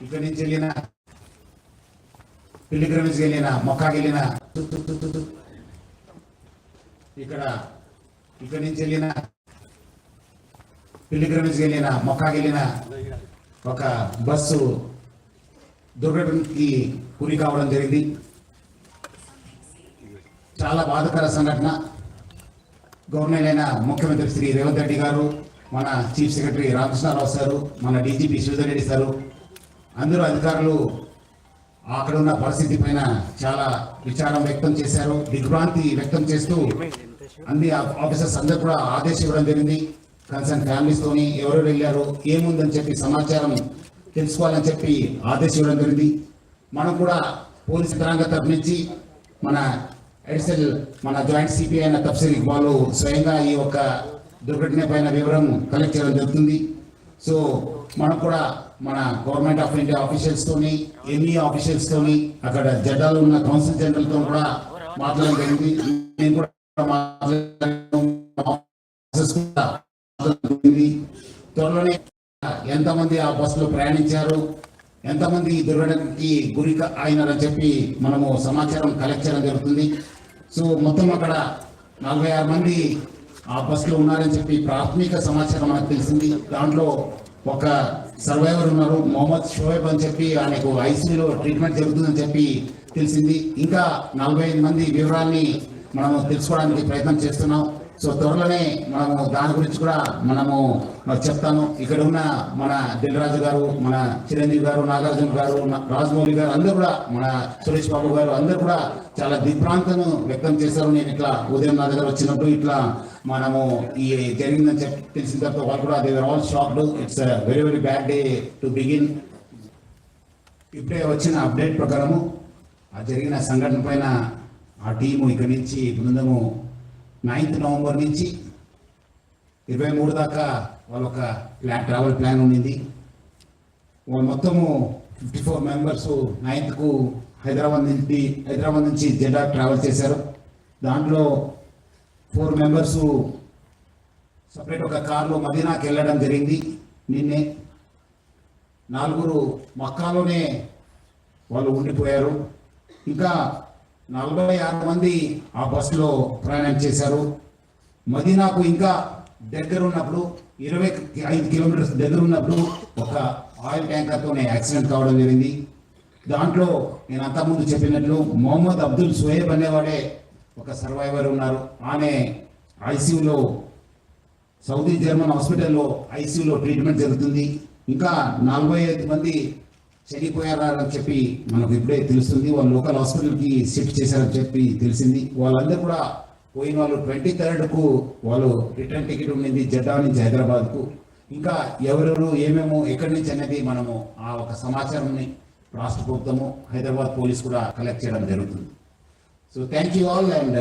ఇక్కడి నుంచి వెళ్ళిన పిలిగ్రమేజ్ వెళ్ళిన మొక్కాకి వెళ్ళిన ఇక్కడ ఇక్కడి నుంచి వెళ్ళిన పిలిగ్రమేజ్ వెళ్ళిన మొక్కాకి వెళ్ళిన ఒక బస్సు దుర్ఘటనకి గురి కావడం జరిగింది. చాలా బాధకర సంఘటన. గవర్నర్ అయిన ముఖ్యమంత్రి శ్రీ రేవంత్ రెడ్డి గారు మన చీఫ్ సెక్రటరీ రామకృష్ణారావు సారు మన డీజీపీ శివధర్ రెడ్డి సారు అందరూ అధికారులు అక్కడ ఉన్న పరిస్థితి పైన చాలా విచారం వ్యక్తం చేశారు. దిగ్భ్రాంతి వ్యక్తం చేస్తూ అన్ని ఆఫీసర్స్ అందరూ కూడా ఆదేశం ఇవ్వడం జరిగింది. కన్సర్న్ ఫ్యామిలీస్తోని ఎవరెవరు వెళ్ళారు ఏముందని చెప్పి సమాచారం తెలుసుకోవాలని చెప్పి ఆదేశం ఇవ్వడం జరిగింది. మనం కూడా పోలీస్ తరంగ తరపు నుంచి మన ఎడిసెల్ మన జాయింట్ సిపిఐ అయిన తఫ్సీల్ వాళ్ళు స్వయంగా ఈ యొక్క దుర్ఘటన పైన వివరం కలెక్ట్ చేయడం జరుగుతుంది. సో మనం కూడా మన గవర్నమెంట్ ఆఫ్ ఇండియా ఆఫీషియల్స్ తోని ఎంఈ ఆఫీషియల్స్ తోని అక్కడ జెడ్డాలు ఉన్న కౌన్సిల్ జనరల్తో కూడా మాట్లాడడం జరిగింది. నేను కూడా త్వరలోనే ఎంతమంది ఆ బస్సులో ప్రయాణించారు? ఎంతమంది ఈ దుర్ఘటనకి గురి అయినారని చెప్పి మనము సమాచారం కలెక్ట్ చేయడం జరుగుతుంది. సో మొత్తం అక్కడ నలభై ఆరు మంది ఆ బస్సులో ఉన్నారని చెప్పి ప్రాథమిక సమాచారం మనకు తెలిసింది. దాంట్లో ఒక సర్వైవర్ ఉన్నారు మొహమ్మద్ షోయబ్ అని చెప్పి ఆయనకు ఐసీలో ట్రీట్మెంట్ జరుగుతుందని చెప్పి తెలిసింది. ఇంకా నలభై ఐదు మంది వివరాల్ని మనం తెలుసుకోవడానికి ప్రయత్నం చేస్తున్నాం. సో త్వరలోనే మనము దాని గురించి కూడా మనము చెప్తాను. ఇక్కడ ఉన్న మన దిల్రాజు గారు మన చిరంజీవి గారు నాగార్జున గారు రాజమౌళి గారు అందరూ కూడా మన సురేష్ బాబు గారు అందరూ కూడా చాలా దిగ్భ్రాంతను వ్యక్తం చేశారు. నేను ఇట్లా ఉదయం నా దగ్గర వచ్చినప్పుడు ఇట్లా మనము ఈ జరిగిందని చెప్పి తెలిసిన తర్వాత వాళ్ళు కూడా they all shocked it's very very bad day to begin ఇప్పుడే వచ్చిన అప్డేట్ ప్రకారము ఆ జరిగిన సంఘటన పైన ఆ టీము ఇక్కడి నుంచి బృందము నైన్త్ నవంబర్ నుంచి ఇరవై మూడు దాకా వాళ్ళ ఒక ప్లాన్ ట్రావెల్ ప్లాన్ ఉండింది. వాళ్ళు మొత్తము ఫిఫ్టీ ఫోర్ మెంబర్స్ నైన్త్కు హైదరాబాద్ నుంచి హైదరాబాద్ నుంచి జెండా ట్రావెల్ చేశారు. దాంట్లో ఫోర్ మెంబర్స్ సపరేట్ ఒక కార్లో మదీనాకి వెళ్ళడం జరిగింది నిన్నే. నలుగురు మక్కాలోనే వాళ్ళు ఉండిపోయారు. ఇంకా నలభై ఆరు మంది ఆ బస్సులో ప్రయాణం చేశారు. మదీనాకు ఇంకా దగ్గర ఉన్నప్పుడు ఇరవై ఐదు కిలోమీటర్స్ దగ్గర ఉన్నప్పుడు ఒక ఆయిల్ ట్యాంకర్తోనే యాక్సిడెంట్ కావడం జరిగింది. దాంట్లో నేను అంతకుముందు చెప్పినట్లు మొహమ్మద్ అబ్దుల్ సుహేబ్ అనేవాడే ఒక సర్వైవర్ ఉన్నారు. ఆమె ఐసీయూలో సౌదీ జర్మన్ హాస్పిటల్లో ఐసీయూలో ట్రీట్మెంట్ జరుగుతుంది. ఇంకా నలభై ఐదు మంది చనిపోయారని చెప్పి మనకు ఇప్పుడే తెలుస్తుంది. వాళ్ళు లోకల్ హాస్పిటల్కి షిఫ్ట్ చేశారని చెప్పి తెలిసింది. వాళ్ళందరూ కూడా పోయిన వాళ్ళు ట్వంటీ థర్డ్కు వాళ్ళు రిటర్న్ టికెట్ ఉండింది జడ్డా నుంచి హైదరాబాద్కు. ఇంకా ఎవరెవరు ఏమేమో ఎక్కడి నుంచి అనేది మనము ఆ ఒక సమాచారాన్ని రాష్ట్ర ప్రభుత్వము హైదరాబాద్ పోలీస్ కూడా కలెక్ట్ చేయడం జరుగుతుంది. So thank you all and